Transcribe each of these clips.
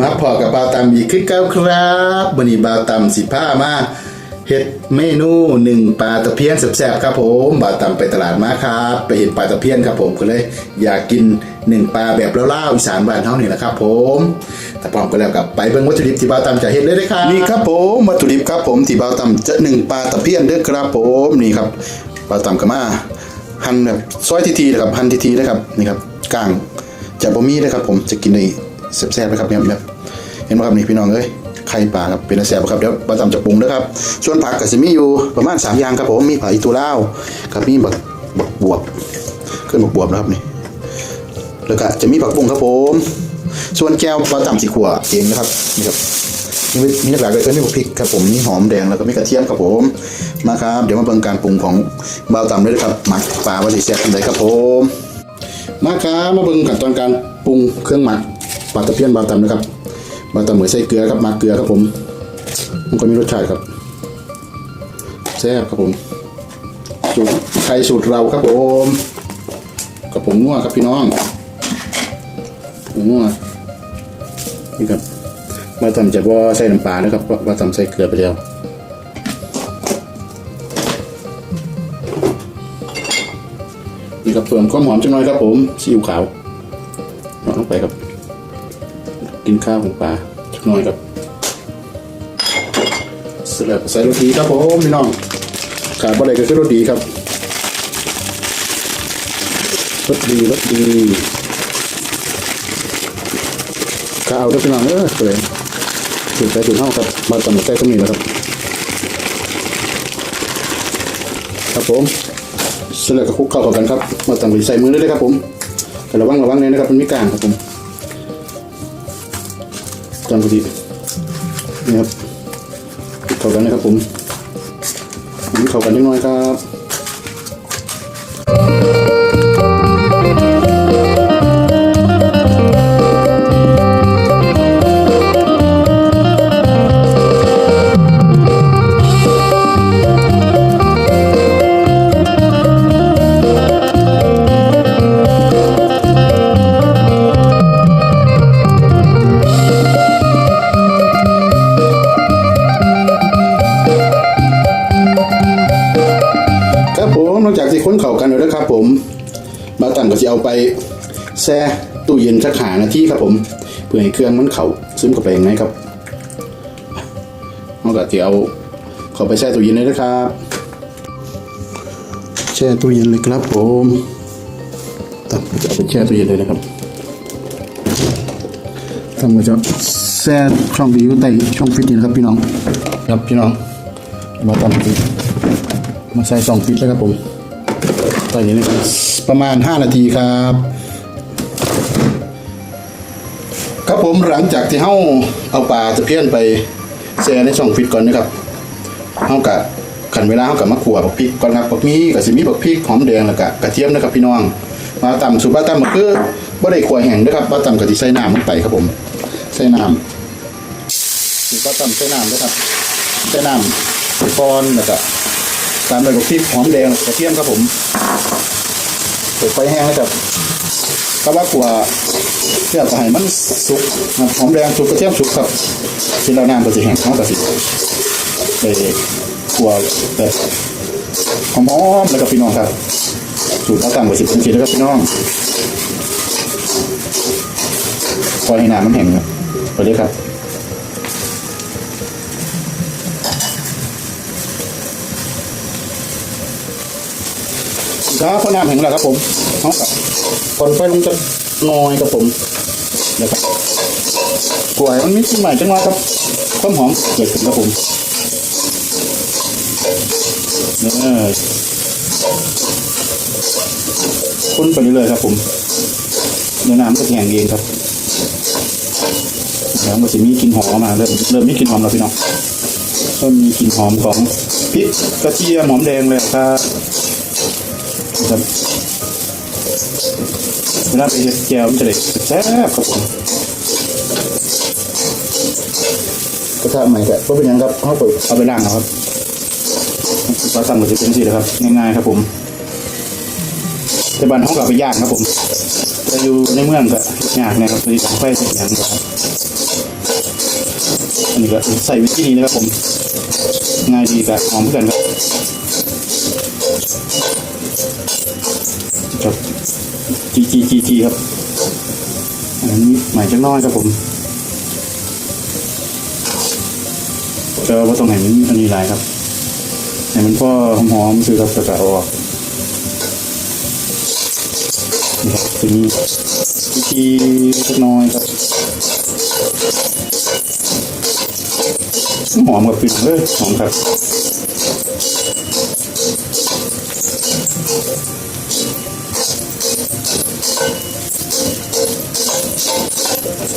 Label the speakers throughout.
Speaker 1: มาพอกับบาวตำอีกขึ้นเก้าครับวันนี้บาวตำสิผ้ามาเฮ็ดเมนูหนึ่งปลาตะเพียนแซ่บๆครับผมบาวตำไปตลาดมาครับ ไปเห็นปลาตะเพียนครับผมก็เลย อยากกินหนึ่งปลาแบบเล่าๆอีสานบ้านเฮานี่แหละครับ ผมถ้าพร้อมก็แล้วกับไปเบิ่งวัตถุดิบที่บาวตำจะเฮ็ดเลยเด้อครับนี่ครับผมวัตถุดิบครับผมที่บาวตำจะหนึ่งปลาตะเพียนเด้อครับผมนี่ครับบาวตำก็มาหั่นแบบซอยทีๆนะครับหั่นทีๆนะครับนี่ครับก้างจะบ่มีนะครับผมจะกินได้แซ่บๆนะครับแบบ เห็นไหมครับนี่พี่น้องเอ้ยไข่ปลาครับเป็นแซ่บครับเดี๋ยวปลาตำจะปรุงนะครับ ส่วนผักก็จะมีอยู่ประมาณ 3 อย่างครับผมมีผักอีตูเลากับมีบักบักบวบขึ้นบักบวบนะครับนี่แล้วก็จะมีผักบุ้งครับผม ส่วนแก้วปลาตำสีขัวเองนะครับนี่ครับมีมีหลากหลายเลยเออมีบักพริกครับผมมีหอมแดงแล้วก็มีกระเทียมครับผมมาครับ เดี๋ยวมาเบิ่งการปรุงของเบาตำเลยนะครับหมักปลาว่าสิแซ่บอันใดครับผมมาครับมาเบิ่งขั้นตอนการปรุงเครื่องหมักปลาตะเพียนปลาตำนะครับ ปลาตำเหมือนใส่เกลือครับมักเกลือครับผมมันก็มีรสชาติครับแซ่บครับผมสูตรไทยสูตรเราครับผมกับผมนัวครับพี่น้องผมนัวนี่ครับปลาตำจะว่าใส่น้ำปลานะครับปลาตำใส่เกลือไปแล้วนี่ครับเพิ่มความหอมจังหน่อยครับผมซีอิ๊วขาวเอาลงไปครับ กินข้าวของปลาจักหน่อยครับเสร็จแล้วใส่โรตีครับผมพี่น้องขาดบ่ได้ก็คือโรตีครับรสดีรสดีข้าวด้วยพี่น้องเออเลยถึงใจถึงเท่าครับมาตำมาใส่ตรงนี้แล้วครับครับผมเสร็จแล้วก็คลุกเข้ากันครับ มาตั้งใส่มือได้เลยครับผมแต่ระวังระวังเลยนะครับมันมีกลางครับผม จำพอดีนี่ครับเข้ากันนะครับผมเข้ากันนิดหน่อยครับ เข่ากันแล้วนะครับผมมาตั้งก็จะเอาไปแช่ตู้เย็นสักหานาทีครับผม เพื่อให้เครื่องมันเข่าซึมเข้าไปยังไงครับนอกจากที่เอาเข้าไปแช่ตู้เย็นเลยนะครับแช่ตู้เย็นเลยครับผมตั้งก็จะเอาไปแช่ตู้เย็นเลยนะครับตั้งก็จะแช่ช่องดีอยู่ใต้ช่องฟิตนี่นะครับพี่น้อง ครับพี่น้อง มาตั้งติมาใส่สองฟิตแล้วครับผม ใส่อย่างนี้ประมาณ 5 นาทีครับ ครับผมหลังจากที่เฮาเอาปลาตะเพียนไปแช่ในช่องฟิตก่อนนะครับเฮากะขันเวลาเฮากะมาขัวบักพริกก่อนครับบักมีก็สิมีบักพริกหอมแดงแล้วก็กระเทียมนะครับพี่น้องมาตำสูตรปลาตำก็คือบ่ได้ขวแห้งนะครับปลาตำก็สิใส่น้ำลงไปครับผมใส่น้ำสูตรปลาตำใส่น้ำนะครับใส่น้ำไปก่อนแล้วก็ ตามด้วยกับพริกหอมแดงกระเทียมครับผมเปิดไฟแห้งแล้วครับก็ว่ากลัวเพื่อจะให้มันสุกนะหอมแดงสุกกระเทียมสุกครับที่เราน้ำก็จะแห้งเขาก็สิไปกลัวแบบหอมๆแล้วก็พี่น้องครับสูตรเอาต่ำกว่าสิบนาทีแล้วครับพี่น้องปล่อยให้น้ำมันแห้งครับไปเลยครับ ครับพอน้ำแห้งแล้วครับผมเอาครับก่อนไฟลงจะน้อยครับผมนะครับกล้วยมันมีสิ่งใหม่จังหวะครับความหอมเกิดขึ้นครับผมเนี่ยคุ้นไปเรื่อยๆครับผมเนื้อน้ำก็แห้งเองครับแล้วมันจะมีกลิ่นหอมมาเริ่มเริ่มมีกลิ่นหอมแล้วพี่น้องเริ่มมีกลิ่นหอมของพริกกระเทียมหอมแดงเลยครับ ครับเวลาไปเฮ็ดแก้วมันจะได้แซ่บครับผมกระทะใหม่ก็บ่เป็นหยังครับเอาไปเอาไปล้างเอาครับปลาตั้งก็จะเป็นสินะครับง่ายๆครับผมแต่บ้านห้องก็เอาไปย่างครับผม
Speaker 2: จะอยู่ในเมืองก็ยากนะครับตัวนี้ไฟเสียงนะครับอันนี้ก็ใส่วิธีนี้นะครับผม ง่ายดีกับหอมเหมือนกันครับ ครับจีจีจีจีครับอันนี้ใหม่จังน้อยครับผมจะว่าตรงไหนมันอันนี้หลายครับให้มันก็หอมๆคือครับจะเอออกนี่ครับตัวนี้วิธีน้อยครับหอมกับปิดเลยหอมครับ ค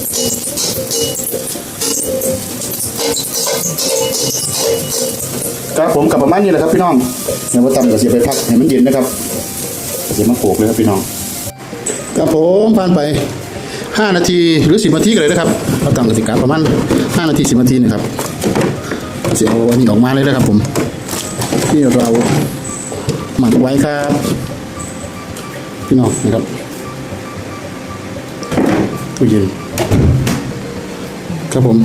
Speaker 2: รับผมกลับประมาณนี้แหละครับพี่น้องเดี๋ยวว่าตำเดี๋ยวเสียไปพักให้มันเย็นนะครับเดี๋ยมาโขกเลยครับพี่น้อง
Speaker 1: ครับผมผ่านไป 5 นาทีหรือ 10 นาทีกันเลยนะครับเราตามกติกาประมาณ 5 นาที 10 นาทีนะครับเสียเอาอันนี้ออกมาเลยนะครับผม ที่เราหมักไว้ครับ พี่น้องนะครับตู้เย็นครับผม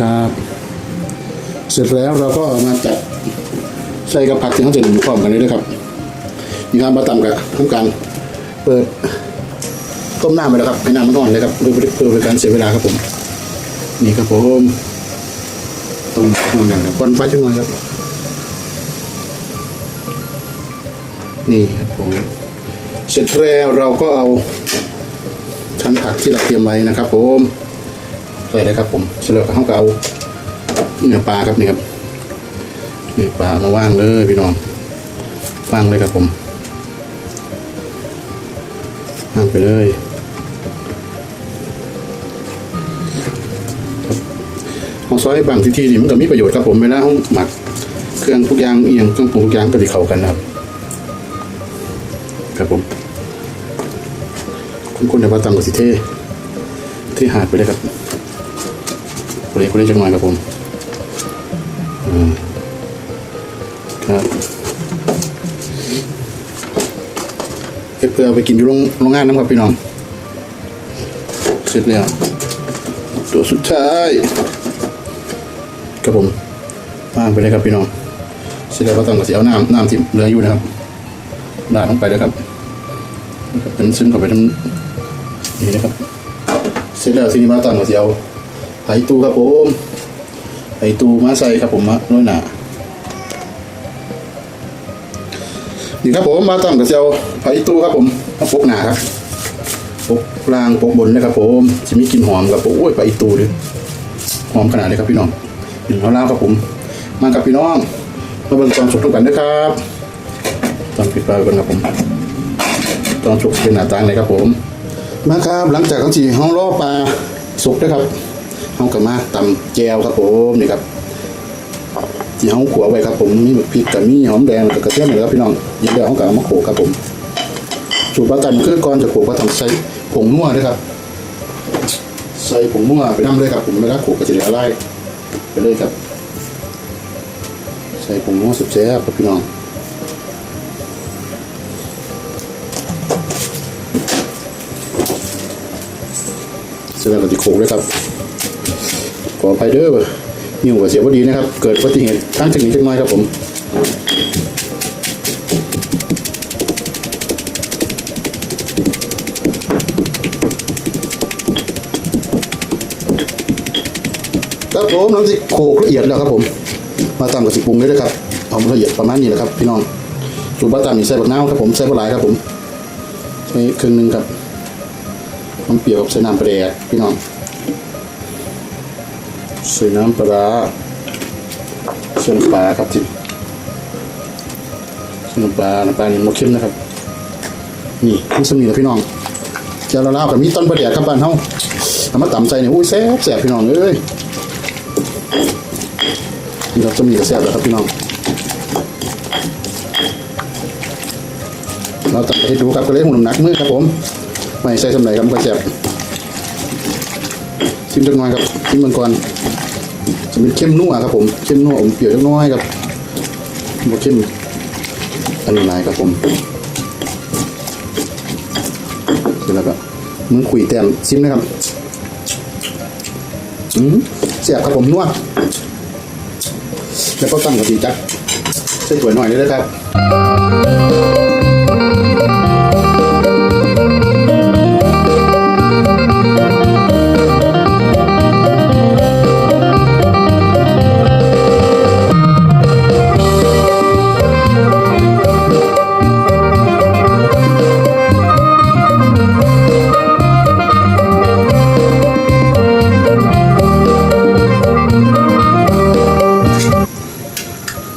Speaker 1: ครับเสร็จแล้วเราก็ามาจัดใส่กับผักที่เขาจะหนึ่งพร้อมกันเลยนะครับนี่ครับมาตำกับทำการเปิดต้มน้ำไปแล้วครับให้น้ำมันร้อนเลยครับเพื่อเพื่อเป็นการเสียเวลาครับผม นี่ครับผมต้มน้ำกันครับควันไฟจังเลยครับ นี่ครับผมเสร็จแล้วเราก็เอา ชั้นผักที่เราเตรียมไว้นะครับ ผมใส่เลยครับ ผมเสร็จแล้วเขาก็เอาเนื้อปลาครับนี่ครับเนื้อปลามาว่างเลยพี่น้องว่างเลยครับผมว่างไปเลยครับของซอยบางทีทีนี่มันก็มีประโยชน์ครับผมเวลาเราหมักเครื่องทุกอย่างเอียงเครื่องปรุงทุกอย่างก็จะเข้ากันนะครับครับผม คุณคุณในวัดตังกับสิเทที่หาดไปเลยครับคนนี้คนนี้จังหน่อยครับผมครับเพื่อเอาไปกินอยู่โรงงงานน้ำครับพี่น้อง เสร็จแล้วตัวสุดท้ายครับผมวางไปเลยครับพี่น้องเสร็จแล้วก็ต้องกับเสียเอาน้ำน้ำที่เหลืออยู่นะครับดาดลงไปเลยครับนะครับ เป็นซึมเข้าไปทั้ง นี่นะครับเสร็จแล้วทีนี้มาตั้งก็จะเอาไหตูครับผมไหตูมาใส่ครับผมมาน้อยหนานี่ครับผมมาตั้งก็จะเอาไหตูครับผมมาปกหนาครับปกล่างปกบนนะครับผมจะมีกลิ่นหอมครับผมโอ้ยไหตูเลยหอมขนาดเลยครับพี่น้องหนึ่งเอาล่าครับผม มากับพี่น้องมาเบิ่งความสุขทุกกันนะครับตองปิดปากก่อนครับผมตองชุกเป็นหน้าต่างเลยครับผม มาครับหลังจากเขาจีห้องล่อปลาสุกนะครับห้องกับมาตำแจวครับผมนี่ครับที่ห้องขัวไว้ครับผมมีพริกกับมีหอมแดงกับกระเทียมเลยครับพี่น้องยังเดียวห้องกับเอามาโขกครับผมสูตรปลาตำคือก่อนจะโขกก็ต้องใส่ผงนัวด้วยครับ ใส่ผงนัวไปน้ำเลยครับผมไม่ได้โขกกระเทียมอะไรไปเลยครับ ใส่ผงนัวสุดแซ่บครับพี่น้อง สร็จแล้วก็ติโขกเลยครับขออภัยเด้อนิ้วกับเสียพอดีนะครับ เกิดอุบัติเหตุทางเทคนิคเล็กน้อยครับผมครับผมน้ำสิโขกละเอียดแล้วครับผม มาตามกับสิปรุงเลยนะครับเอาละเอียดประมาณนี้แหละครับพี่น้องสูตรบ้าตามมีใส่บักน้ำครับผมใส่ปลาไหลายครับผมใช้ครึ่งหนึ่งครับ น้ำเปรี้ยวกับใส่น้ำปลาแดกพี่น้องใส่น้ำปลาใส่น้ำปลาครับทีใส่น้ำปลาน้ำปลานี่มะเข็มนะครับ นี่นี่สมีนะพี่น้องเจ้าละลาวกับมีต้นปลาแดกครับบ้านเฮาเอามาตำใส่เนี่ยอุ้ยแซ่บแซ่บพี่น้องเอ้ยนี่ครับสมีกับแซ่บแล้วครับพี่น้องเราตัดให้ดูครับก็เลยหุ่นหนักมือครับผม ไม่ใส่สำไหนครับก็แซ่บชิมจักหน่อยครับชิมมันก่อนจะเป็นเข้มนัวครับผมเข้มนัวอมเปรี้ยวจักน้อยครับบ่เข้มอันนี้หลายครับผมเสร็จ
Speaker 2: แล้วก็มึงคุยแต้มซิมนะครับอืมเสียบครับผมนวแล้วก็ตั้งกระติจักใส่ถ้วยหน่อยเลยนะครับ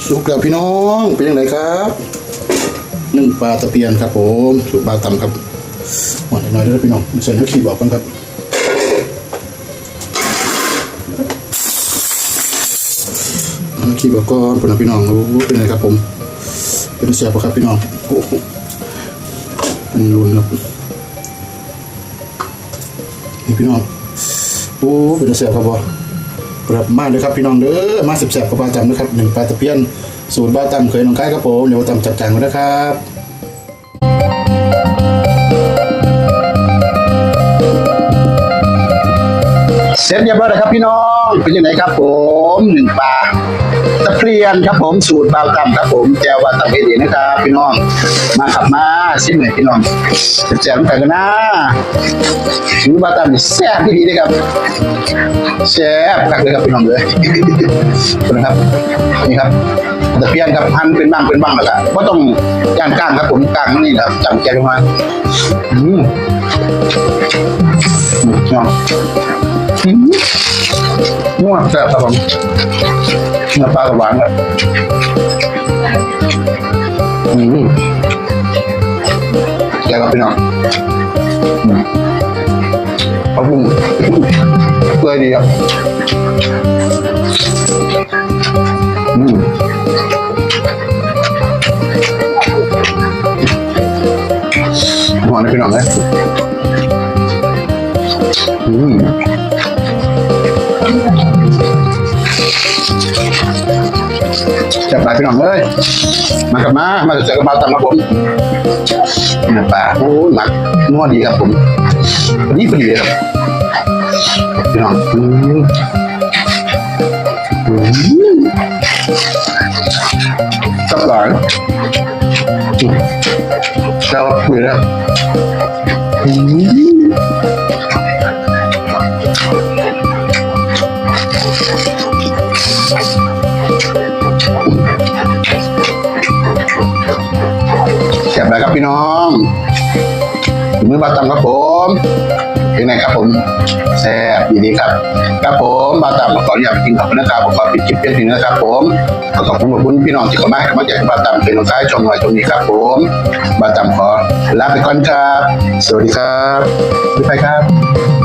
Speaker 2: สุกแล้วพี่น้องเป็นยังไงครับนึ่งปลาตะเพียนครับผมสูตรปลาตำครับหวานน่อยด้วยพี่น้องเสร็จแล้วขีบอกกันครับขีบอกก่อนพี่น้องรู้เป็นไงครับผม เป็นเสียบปะครับพี่น้องโอ้โหมันรุนครับนี่พี่น้องโอ้เป็นเสียบครับบ อปรับมาเลยครับพี่น้องเด้อมาสิบแสบกับปลาจำนะครับหนึ่งปลาตะเพียนสูตรปลาจำเคยน้องไก่ครับผมเดี๋ยวจำจัดจานกันนะครับเสร็จเรียบร้อยแล้วครับพี่น้องเป็นยังไงครับผมหนึ่งปลา ตะเพียนครับผมสูตรปลาจำครับผมแจวปลาตะเพียนนะครับพี่น้อง มาขับมาชิมหน่อยพี่น้องแซ่บๆกันกันนะสูตรปลาจำนี่แซ่บดีนะครับแซ่บคักเลยครับพี่น้องเลยนะครับนี่ครับตะเพียนครับพันเป็นบ้างเป็นบ้างแล้วก็ก็ต้องย่างก้างครับผมก้างนี่แหละครับจำแกงมาอืมอืมนาะอืมนัวแซ่บครับผม เนื้อปลากับหวานครับอืมแกงครับพี่น้องอืมขอบคุณเลยดีครับอืมหอมนะพี่น้องเลย จับปลาพี่น้องเลยมากับมามาเจอกับมาตามมาผมนี่ปลาโอ้ยหมักนัวดีครับผมพอดีพอดีเลยครับพี่น้องอืมสับหลานเราคุยแล้วอืม บาตำครับผมยังไงครับผมแซ่บดีๆครับครับผมบาตำขออนุญาตกินขอบคุณนะครับผมขอปิดคลิปเพียงเท่านี้นะครับผมขอขอบคุณขอบคุณพี่น้องที่เข้ามาให้กำลังใจบาตำเป็นกำลังใจให้ชมหน่อยตรงนี้ครับผมบาตำขอลาไปก่อนครับ สวัสดีครับบ๊ายบายครับ